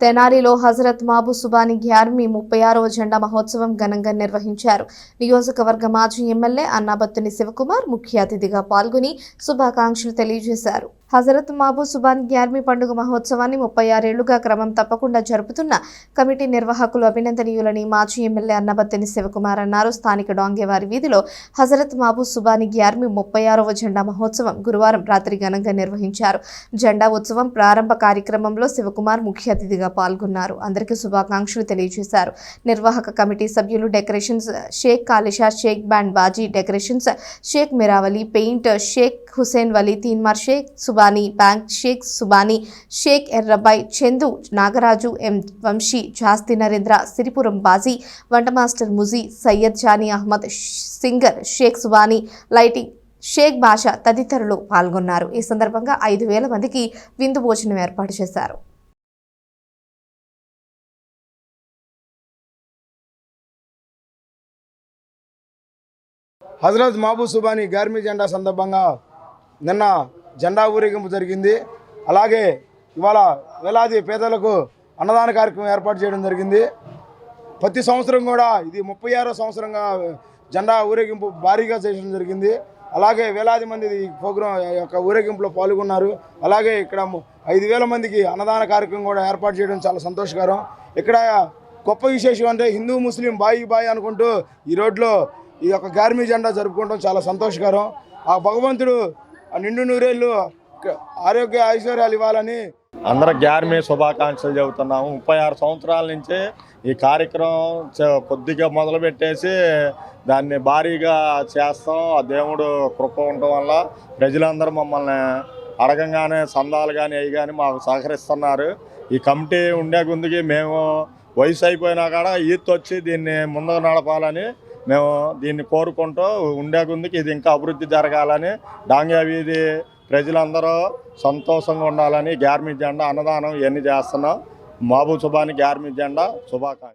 తెనాలిలో హజరత్ మాబు సుబాని గ్యార్మీ ముప్పై ఆరవ జెండా మహోత్సవం ఘనంగా నిర్వహించారు. నియోజకవర్గ మాజీ ఎమ్మెల్యే అన్నాబత్తుని శివకుమార్ ముఖ్య అతిథిగా పాల్గొని శుభాకాంక్షలు తెలియజేశారు. హజరత్ మాబు సుబాన్ గ్యార్మీ పండుగ మహోత్సవాన్ని ముప్పై ఆరేళ్ళుగా క్రమం తప్పకుండా జరుపుతున్న కమిటీ నిర్వాహకులు అభినందనీయులని మాజీ ఎమ్మెల్యే అన్నబత్తిని శివకుమార్ అన్నారు. స్థానిక డాంగేవారి వీధిలో హజరత్ మాబు సుబాని గ్యార్మీ ముప్పై ఆరవ జెండా మహోత్సవం గురువారం రాత్రి ఘనంగా నిర్వహించారు. జెండా ఉత్సవం ప్రారంభ కార్యక్రమంలో శివకుమార్ ముఖ్య అతిథిగా పాల్గొన్నారు. అందరికీ శుభాకాంక్షలు తెలియజేశారు. నిర్వాహక కమిటీ సభ్యులు decorations Shaik Kalisha Shaik band Baji decorations Shaik Miravali paint Shaik Hussain Vali Teenmar Shaik Subhani bank Shaik Subhani Shaik Errabai Chandu Nagaraju M Vamsi Jasti Narendra Siripuram Baji వంట master Muji Syed Jani Ahmed singer Shaik Subhani lighting Shaik Basha తదితరులు పాల్గొన్నారు. ఈ సందర్భంగా ఐదు వేల మందికి విందు భోజనం ఏర్పాటు చేశారు. హజరత్ మహబూ సుబానీ గార్మీ జెండా సందర్భంగా నిన్న జెండా ఊరేగింపు జరిగింది. అలాగే ఇవాళ వేలాది పేదలకు అన్నదాన కార్యక్రమం ఏర్పాటు చేయడం జరిగింది. ప్రతి సంవత్సరం కూడా ఇది ముప్పై ఆరో సంవత్సరంగా జెండా ఊరేగింపు భారీగా చేయడం జరిగింది. అలాగే వేలాది మంది ఈ ప్రోగ్రాం యొక్క ఊరేగింపులో పాల్గొన్నారు. అలాగే ఇక్కడ ఐదు వేల మందికి అన్నదాన కార్యక్రమం కూడా ఏర్పాటు చేయడం చాలా సంతోషకరం. ఇక్కడ గొప్ప విశేషం అంటే హిందూ ముస్లిం బాయి బాయి అనుకుంటూ ఈ రోడ్లో ఈ యొక్క గార్మీ జెండా జరుపుకోవడం చాలా సంతోషకరం. ఆ భగవంతుడు నిండు నూరేళ్ళు ఆరోగ్య ఐశ్వర్యాలు ఇవ్వాలని అందరూ గ్యార్మీ శుభాకాంక్షలు చెబుతున్నాము. ముప్పై ఆరు సంవత్సరాల నుంచి ఈ కార్యక్రమం చ- కొద్దిగా మొదలుపెట్టేసి దాన్ని భారీగా చేస్తాం. ఆ దేవుడు కృప ఉండటం వల్ల ప్రజలందరూ మమ్మల్ని అడగంగానే సందాలు కానీ అవి కానీ మాకు సహకరిస్తున్నారు. ఈ కమిటీ ఉండే గుందుకి మేము వయసు అయిపోయినా కూడా ఈత్ వచ్చి దీన్ని ముందుకు నడపాలని మేము దీన్ని కోరుకుంటూ ఉండే గుందుకి ఇది ఇంకా అభివృద్ధి జరగాలని డాంగ్యా వీధి ప్రజలందరూ సంతోషంగా ఉండాలని గ్యార్మీ జెండా అన్నదానం ఇవన్నీ చేస్తున్నాం. మాబూ సుబాని గ్యార్మీ జెండా శుభాకాంక్ష